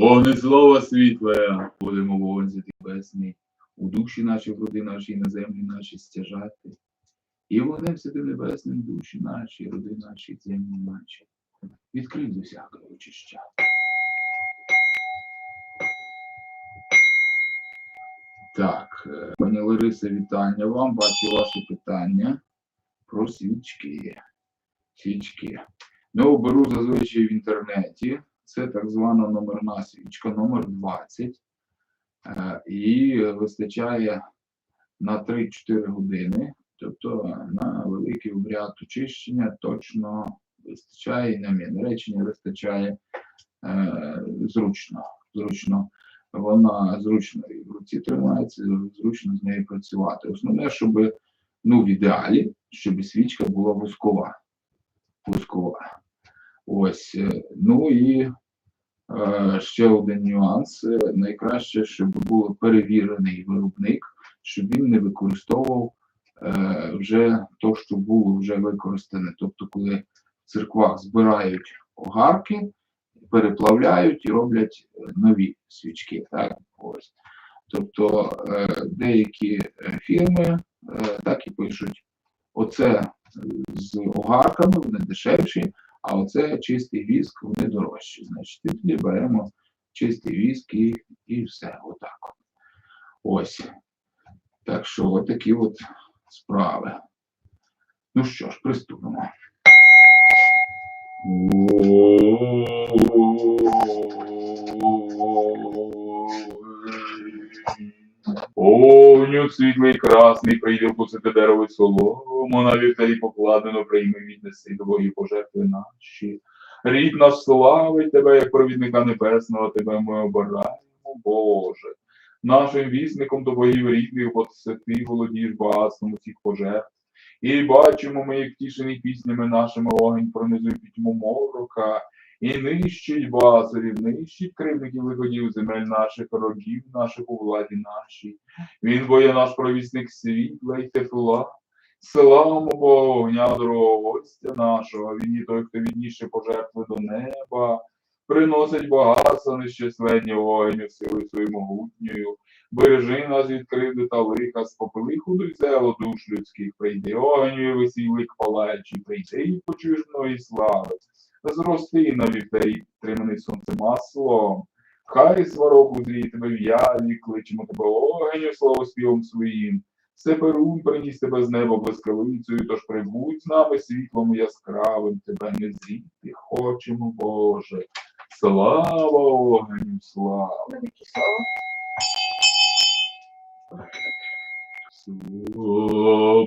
Вогне слова світле, будемо вогонь святий небесний, у душі наші, в роди наші, на землі наші стяжати. І вогнем святим небесним душі наші, роди наші, землі наші. Відкрив до всякого очищати. Так, е, пані Лариса, вітання вам. Бачу ваші питання про свічки. Свічки. Ну, беру зазвичай в інтернеті. Це так звана номерна свічка, номер 20. Е, І вистачає на 3-4 години. Тобто на великий обряд очищення точно вистачає, і на мінне речення вистачає е, зручно. зручно. Вона зручно і в руці тримається, зручно з нею працювати. Основне, щоб ну, в ідеалі, щоб свічка була вузькова. Вузькова. Ось. е, Ну і е, ще один нюанс. Найкраще, щоб був перевірений виробник, щоб він не використовував е, вже то, що було вже використане. Тобто, коли в церквах збирають огарки, переплавляють і роблять нові свічки. Так? Ось. Тобто деякі фірми так і пишуть: оце з огарками, вони дешевші, а оце чистий віск, вони дорожчі. Значить, тоді беремо чистий віск і, і все. Отак. Ось. Так що отакі от справи. Ну що ж, приступимо. Овню світлий красний, прийде вкусити дерево солому, на вівтарі покладено, прийми віднеси твої пожертви наші. Рід наш славить тебе, як провідника небесного, тебе ми обираємо, Боже. Нашим вісником до богів рідних, бо ти володієш багатством усіх пожертв. І бачимо ми, як втішені піснями нашими огонь пронизує пітьму морока, і нищить басарів, нищить кривників виходів земель наших, рогів наших у владі нашій. Він бо є наш провісник світла й тепла. Славимо Богу, огня дорогого гостя нашого, він є той, хто відніше пожертви до неба, приносить багатство нещасленні вогню силою свою могутньою. Бережи нас від кривди та лиха, спопили худий зело душ людських, прийди огню і весілий палаючий, прийди і почуєш многі слави. Зрости на вівтарі, триманий сонце маслом. Хай сварок узріє тебе в яві, кличемо тебе огню славоспівом своїм. Сеперун приніс тебе з неба блискавицею, тож прибудь з нами світлом яскравим, тебе не зріти хочемо, Боже. Слава огню, слава! Слово.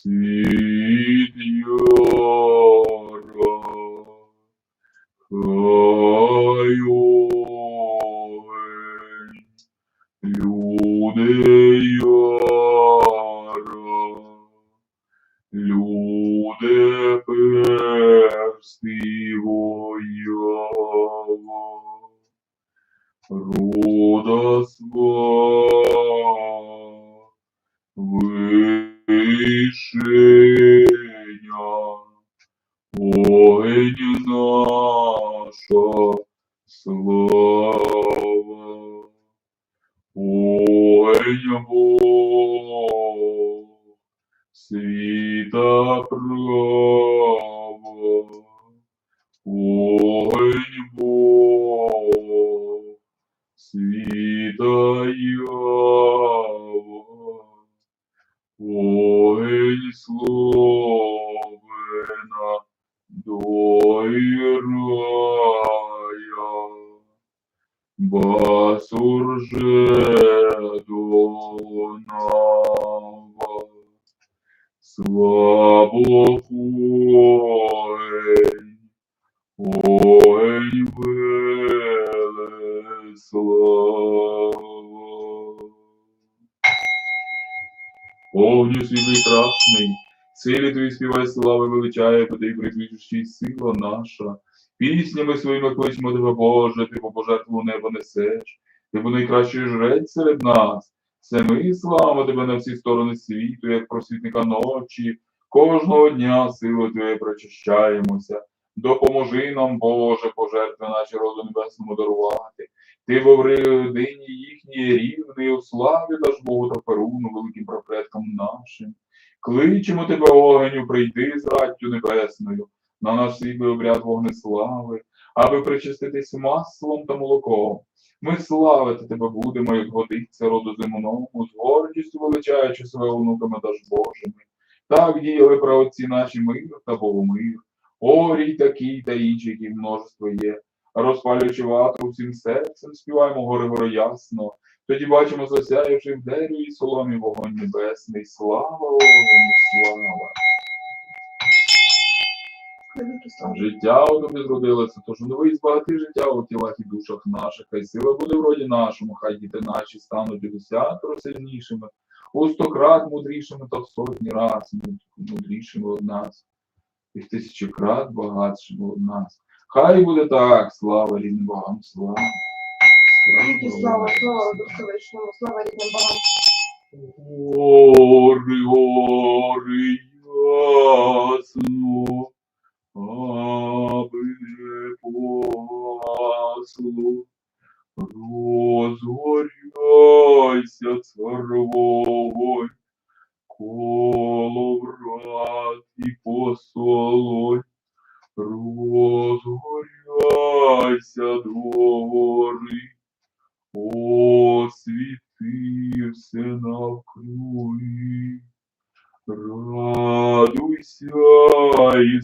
Signora, caioen, lude iara, lude pestivo iava, rodas басурже донава, слабо огонь, огонь Велеслава. Огню світлий красний, силі твої співай слави величає, туди прикличущий сила наша. Піснями своїми кличмо тебе, Боже, ти по пожертву небо несеш, ти найкращий жрець серед нас. Це ми славимо тебе на всі сторони світу, як просвітника ночі. Кожного дня силою Твоєю прочищаємося. Допоможи нам, Боже, пожертви наші роду небесному дарувати. Ти в родині їхній рівний, у славі даш Богу та Перуну, великим прапредкам нашим. Кличемо тебе, огеню, прийди з раттю небесною, на наш світлий обряд вогнеслави, аби причаститись маслом та молоком. Ми славити тебе будемо, як годиться роду земному, з гордістю величаючи себе онуками та ж Божими. Так діяли праотці наші мир та Богомир, орій такий та інші, які множество є. Розпалюючи ватру всім серцем, співаємо гори горо ясно. Тоді бачимо засяявши в дереві соломі вогонь небесний. Слава Огню, слава! Слава. Життя у тобі зродилося, тож новий збагати життя у тілах і душах наших, хай сила буде в роді нашому, хай діти наші стануть у десятеро сильнішими, у сто крат мудрішими та в сотні раз мудрішими від нас, і в тисячі крат багатшими від нас. Хай буде так, слава рідним богам, слава. Слава, слава Духовичному, слава рідним богам. Гори, гори, ясно, аби не погасло. Розгоряйся, цар вогонь, коло врат і посолонь. Розгоряйся, двори, освітився навкруги. Радуйся і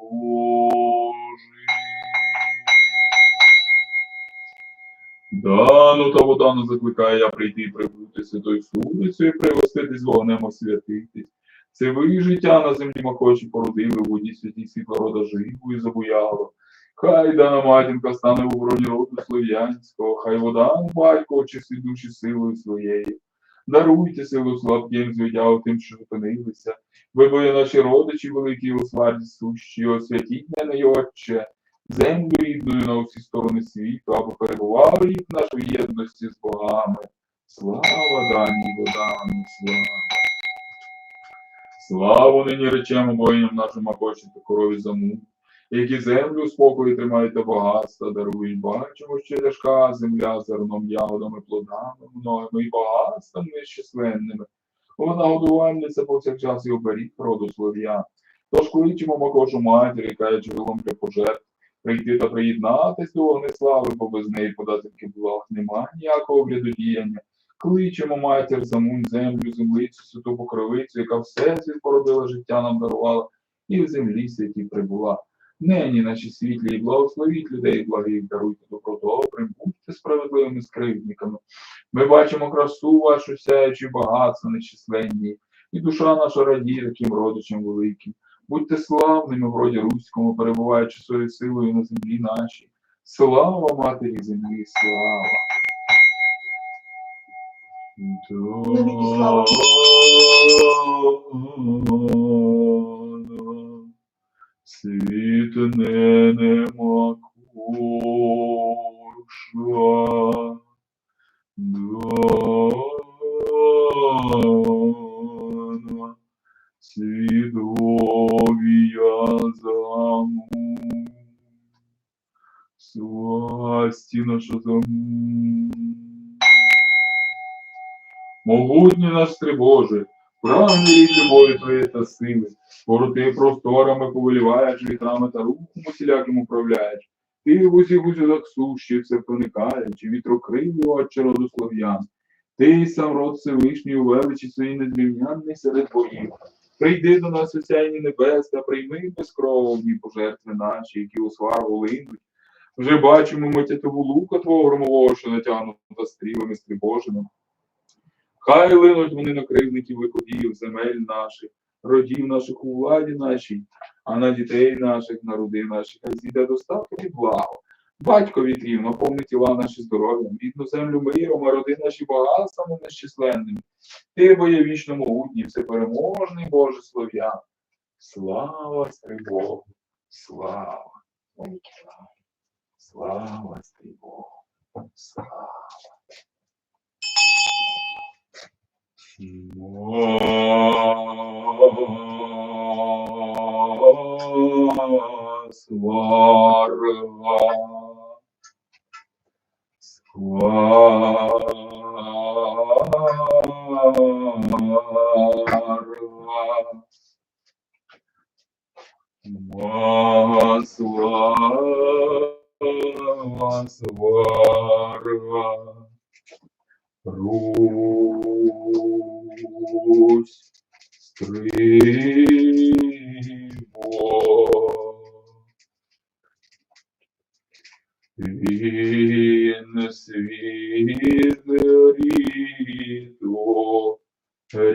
Божий. Дану та водану закликає я прийти і прибути святою сумницю і пригоститись вогнем освятитись. Це ви життя на землі махочі породили, в воді святій світла рода живу і забуяло. Хай дана матінка стане в обороні роду слов'янського, хай вода батько очистить душі силою своєю. Даруйте силу слабким, звитягу тим, що зупинилися. Ви були наші родичі великі у сварді сущі, освятіть мене, Отче, землю рідною на усі сторони світу, аби перебував рік наш у єдності з богами. Слава даній водам, слава. Славу нині речемо воїнам нашим Акоші та корові заму, які землю спокою тримають та багатства дарують. Бачимо, що тяжка земля зерном, ягодами, плодами, многими і багатствами нещасленними. Вона годувальниця повсякчас і оберіг роду слов'ян. Тож кличемо Макошу матір, каючи вилом для пожертв, прийти та приєднатись до вогнеслави, бо без неї податки благ нема ніякого врядодіяння. Кличемо матір, замунь, землю, землицю, святу покровицю, яка все світ породила життя нам дарувала, і в землі святі прибула. Нині наші світлі і благословіть людей благих, даруйте добро добрим, будьте справедливими скривдниками. Ми бачимо красу вашу сяючу багатство нечисленні, і душа наша радіє таким родичам великим. Будьте славними в роді руському, перебуваючи своєю силою на землі нашій. Слава матері землі, слава. Слава. Дана, Світ не нема коша. Дана, Свідовія заму. Сласті наша заму. Могутній наш Боже, прагне любові Твоєї та сили, пороти просторами повеліваєш, вітрами та рухом усіляким управляєш. Ти в усіх усюдах сущий, все проникаєш, і вітрокривий отче роду слов'ян. Ти сам род Всевишній у величі своїй незрівнянний серед боїв. Прийди до нас осяйні небес та прийми безкровні пожертви наші, які у свару линуть. Вже бачимо ми тятову лука твого громового, що натягнута стрілами стрибожими. Хай линуть вони на кривників виходів, земель наших, родів наших у владі нашій, а на дітей наших, на роди наших, хай зійде достатку і благо. Батько вітрів, наповни тіла наші здоров'ям, рідну землю миром, а роди наші багатствами нещисленними. Ти, бо є вічно могутній, всепереможний Боже слов'ян. Слава Стрибогу, слава, слава. Стрибогу, слава.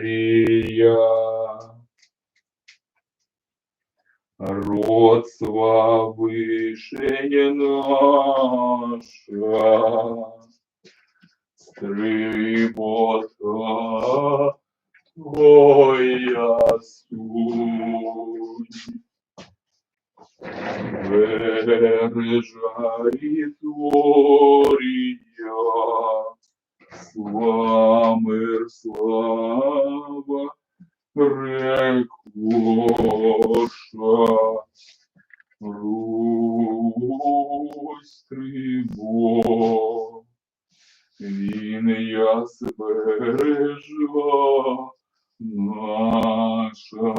рія. Род славишення наша. Стрибота твоя суть. Бережарі творіння, слава, слава, рекоша, Русь тривог. Він я бережа наша,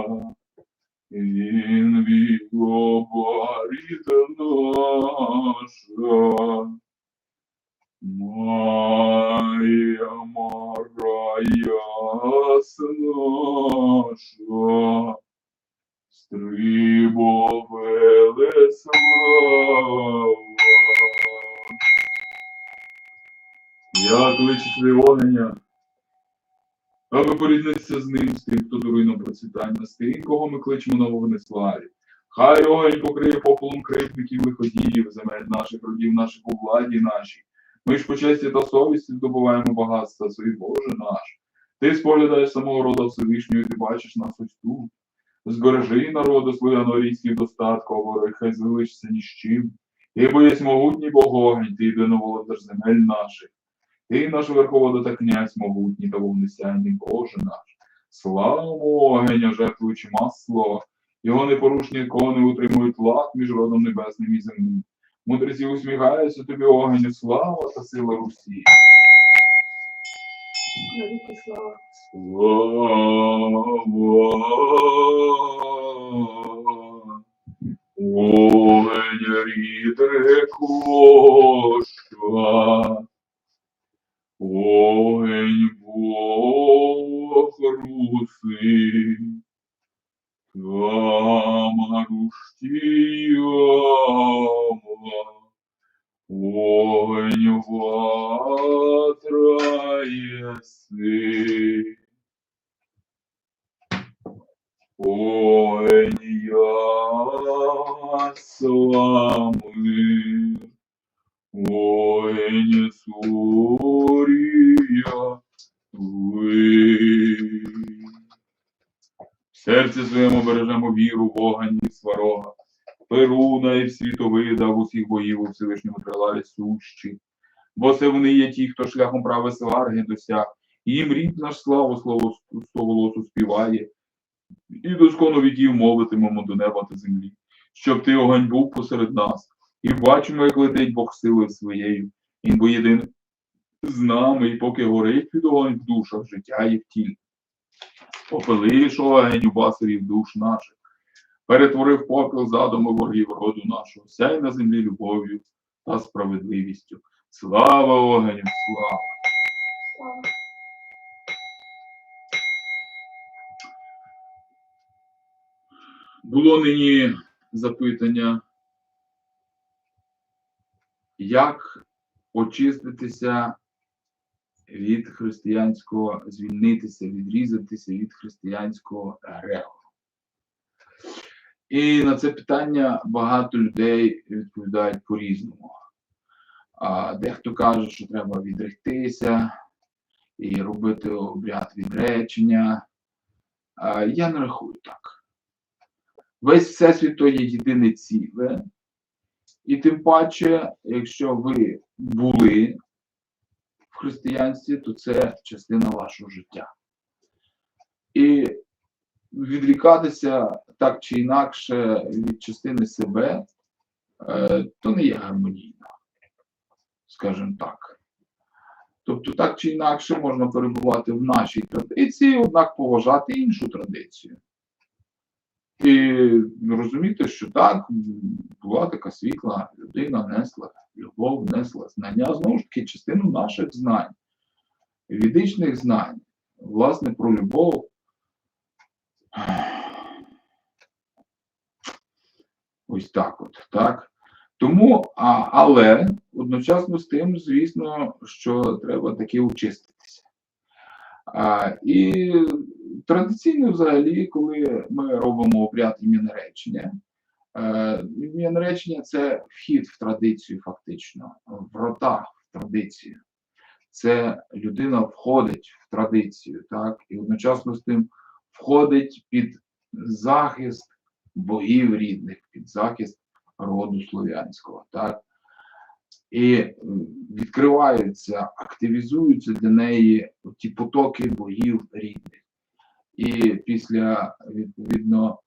поріднитися з ним, з тим, хто дарує нам процвітання, з тим, кого ми кличемо на вогнеславі. Хай огонь покриє пополом кривдників виходіїв, земель наших родів, наших у владі нашій. Ми ж по честі та совісті здобуваємо багатства свої, Боже наш. Ти споглядаєш самого рода Всевишнього, і ти бачиш нас ось тут. Збережи народу славяно-рійських достатку, говори, хай звеличиться ні з чим. Ти боєсь могутній Богогень, ти єдиноволодар земель наших. Ти наш верховода та князь могутній та вогнесяйний Боже наш. Славу огеня, жертвуючи масло, його непорушні кони утримують лад між родом небесним і земним. Мудреці усміхаються тобі огеню, слава та сила Русі. Слава. Огонь рід рекоша. Огонь Бог трусы. Камарушкияма, ой, ватраясы. Ой, я сламы, ой, не сурия, ви. В серці своєму бережемо віру, вогонь і сварога. Перуна і світовида в усіх боїв у Всевишньому крилаві сущі. Бо це вони є ті, хто шляхом прави сварги досяг. І їм рід наш славу, слово голосу співає. І доскону віків молитимемо до неба та землі, щоб ти огонь був посеред нас. І бачимо, як летить Бог силою своєю. Бо єдин з нами, і поки горить під огонь в душах життя і в тілі. Попелиш огонь у басарів душ наших, перетворив попіл задуми ворогів роду нашого, сяй на землі любов'ю та справедливістю. Слава слава! Слава. Було нині запитання, як очиститися від християнського, звільнитися, відрізатися від християнського греху. І на це питання багато людей відповідають по-різному. А дехто каже, що треба відректися і робити обряд відречення. А я не рахую так. Весь всесвіт то є єдине ціле. І тим паче, якщо ви були християнстві, то це частина вашого життя. І відрікатися так чи інакше від частини себе, е, то не є гармонійно, скажімо так. Тобто, так чи інакше можна перебувати в нашій традиції, однак поважати іншу традицію. І розуміти, що так, була така світла людина, несла любов, несла знання, знову ж таки, частину наших знань, ведичних знань, власне, про любов. Ось так от, так. Тому, а, але одночасно з тим, звісно, що треба таки очиститися. А, і традиційно взагалі, коли ми робимо обряд ім'янаречення, е, ім'янаречення це вхід в традицію, фактично, врата в традицію. Це людина входить в традицію, так, і одночасно з тим входить під захист богів рідних, під захист роду слов'янського. Так? І відкриваються, активізуються для неї ті потоки богів рідних. І після відповідно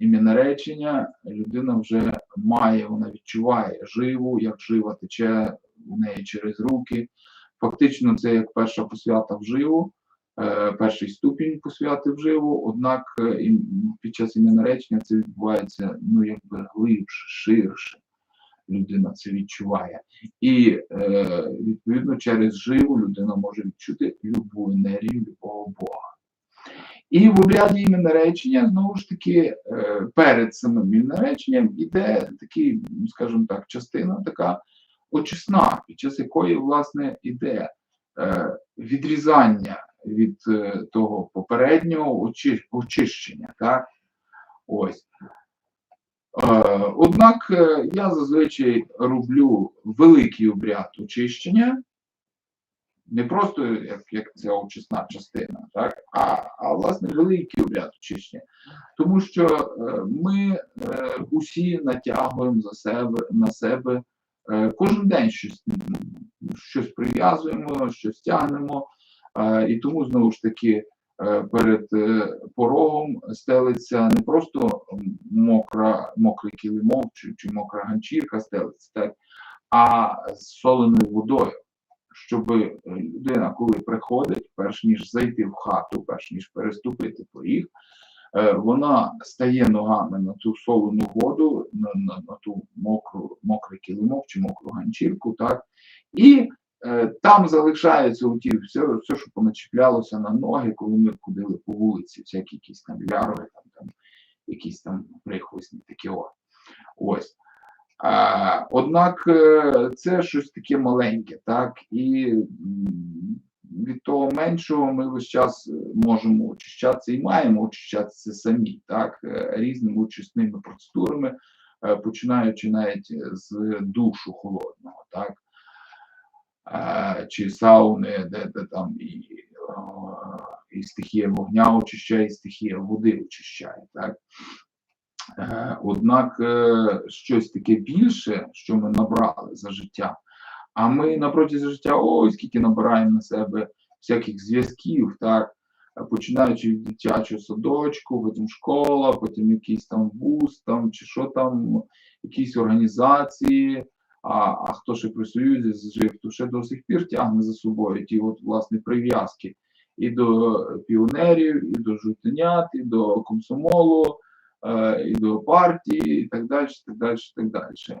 ім'янаречення людина вже має, вона відчуває живу, як жива тече у неї через руки. Фактично, це як перша посвята вживу, е, перший ступінь посвяти вживу, однак е, під час ім'янаречення це відбувається ну, якби глибше, ширше. Людина це відчуває. І е, відповідно через живу людина може відчути любу енергію любого Бога. І в обряді ім'янаречення, знову ж таки, е, перед самим ім'янареченням іде такий, скажімо так, частина така очисна, під час якої, власне, іде е, відрізання від е, того попереднього очищення. Так? Ось. Однак я зазвичай роблю великий обряд очищення, не просто як, як ця очисна частина, так? а, а власне великий обряд очищення. Тому що е, ми е, усі натягуємо за себе, на себе е, кожен день щось, щось прив'язуємо, щось тягнемо. Е, і тому знову ж таки е, перед е, порогом стелиться не просто мокра, мокрий килимок чи, чи мокра ганчірка стелиться, так, а з соленою водою, щоб людина, коли приходить, перш ніж зайти в хату, перш ніж переступити поріг, е, вона стає ногами на ту солену воду, на, на, на ту мокру, мокрий килимок чи мокру ганчірку, так, і е, там залишається оті, все, все, що поначіплялося на ноги, коли ми ходили по вулиці, всякі якісь там лярови, там, там якісь там прихвостні такі. Ось. Однак е, це щось таке маленьке, так, і від того меншого ми весь час можемо очищатися і маємо очищатися самі, так, е, різними очисними процедурами, е, починаючи навіть з душу холодного, так. чи сауни, де, де там і, і стихія вогня очищає, і стихія води очищає. Так? Е, Однак е, щось таке більше, що ми набрали за життя, а ми на протязі життя ой, скільки набираємо на себе всяких зв'язків, так, починаючи від дитячого садочку, потім школа, потім якийсь там вуз, там, чи що там, якісь організації, а, а хто ще при Союзі жив, то ще до сих пір тягне за собою ті от, власне, прив'язки. І до піонерів, і до жовтенят, і до комсомолу, і до партії, і так далі, так далі, так далі.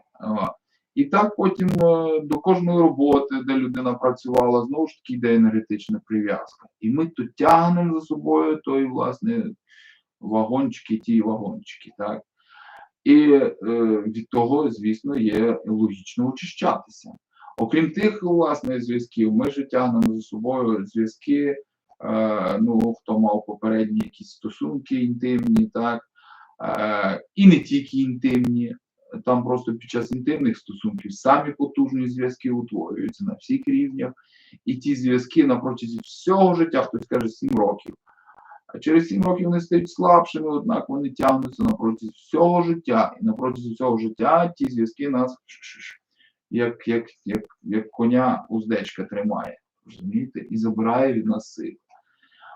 І так потім е, до кожної роботи, де людина працювала, знову ж таки йде енергетична прив'язка. І ми то тягнемо за собою той, власне, вагончики, ті вагончики. Так? І е, від того, звісно, є логічно очищатися. Окрім тих, власне, зв'язків, ми ж тягнемо за собою зв'язки, е, ну, хто мав попередні якісь стосунки інтимні, так, е, і не тільки інтимні, там просто під час інтимних стосунків самі потужні зв'язки утворюються на всіх рівнях, і ті зв'язки на протязі всього життя, хтось каже 7 років. А через 7 років вони стають слабшими, однак вони тягнуться на протязі всього життя. І на протязі всього життя ті зв'язки нас як, як, як, як коня уздечка тримає, розумієте, і забирає від нас сили.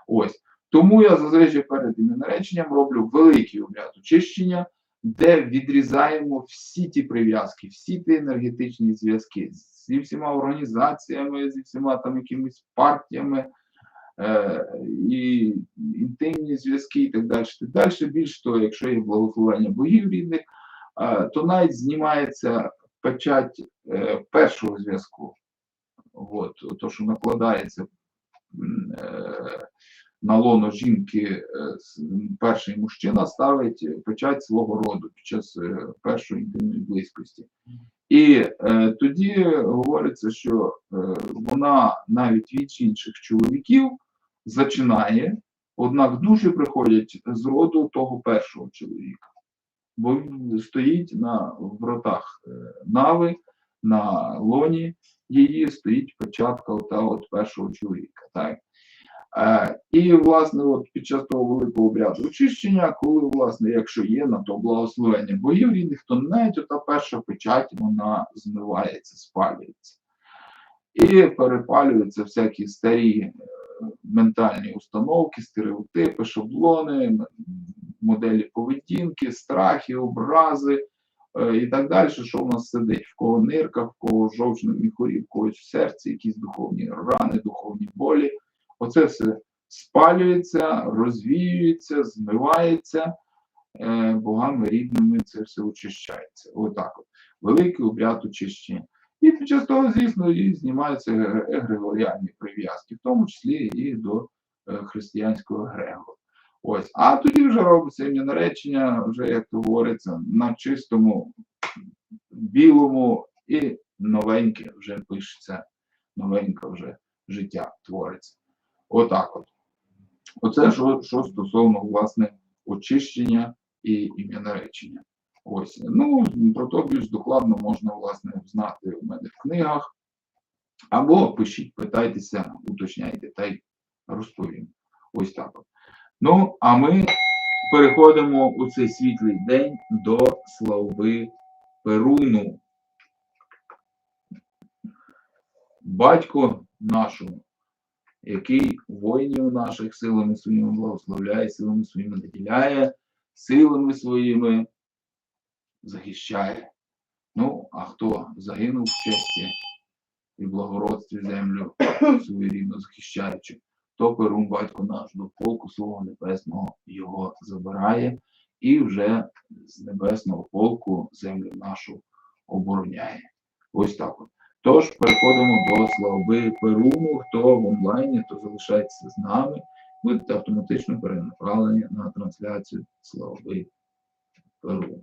Ось. Тому я зазвичай перед іменним реченням роблю великий обряд очищення, де відрізаємо всі ті прив'язки, всі ті енергетичні зв'язки зі всіма організаціями, зі всіма там якимись партіями, е, і інтимні зв'язки, і так далі. Так далі. Більш того, якщо є благословення богів рідних, е, то навіть знімається печать е, першого зв'язку. От, то, що накладається на лоно жінки, е, перший мужчина ставить печать свого роду під час е, першої інтимної близькості. І е, тоді говориться, що е, вона навіть від інших чоловіків зачинає, однак душі приходять з роду того першого чоловіка, бо він стоїть на вратах е, нави, на лоні її стоїть печатка ота от першого чоловіка. Так? Е, і, власне, от під час того великого обряду очищення, коли, власне, якщо є на то благословення богів рідних, то навіть ота перша печать вона змивається, спалюється. І перепалюються всякі старі е, ментальні установки, стереотипи, шаблони, моделі поведінки, страхи, образи е, і так далі, що в нас сидить, в кого нирка, в кого в жовчному міхурі, в когось в серці, якісь духовні рани, духовні болі. Оце все спалюється, розвіюється, змивається е, богами рідними, це все очищається. Отак от. Великий обряд очищення. І під час того, звісно, і знімаються е- егрегоріальні прив'язки, в тому числі і до е, християнського егрегору. Ось. А тоді вже робиться наречення, вже, як то говориться, на чистому білому і новеньке вже пишеться, новеньке вже життя твориться. Отак от. Оце що, що стосовно власне очищення і ім'я наречення. Ось. Ну, про то більш докладно можна власне знати у мене в книгах. Або пишіть, питайтеся, уточняйте, та й розповім. Ось так от. Ну, а ми переходимо у цей світлий день до слави Перуну. Батько нашому, який воїнів наших силами своїми благословляє, силами своїми наділяє, силами своїми захищає. Ну, а хто загинув в честі і благородстві землю свою рідну захищаючи, то Перун батько наш до полку свого небесного його забирає і вже з небесного полку землю нашу обороняє. Ось так от. Тож переходимо до слави Перуму. Хто в онлайні, то залишайтеся з нами. Будете автоматично перенаправлені на трансляцію слави Перуну.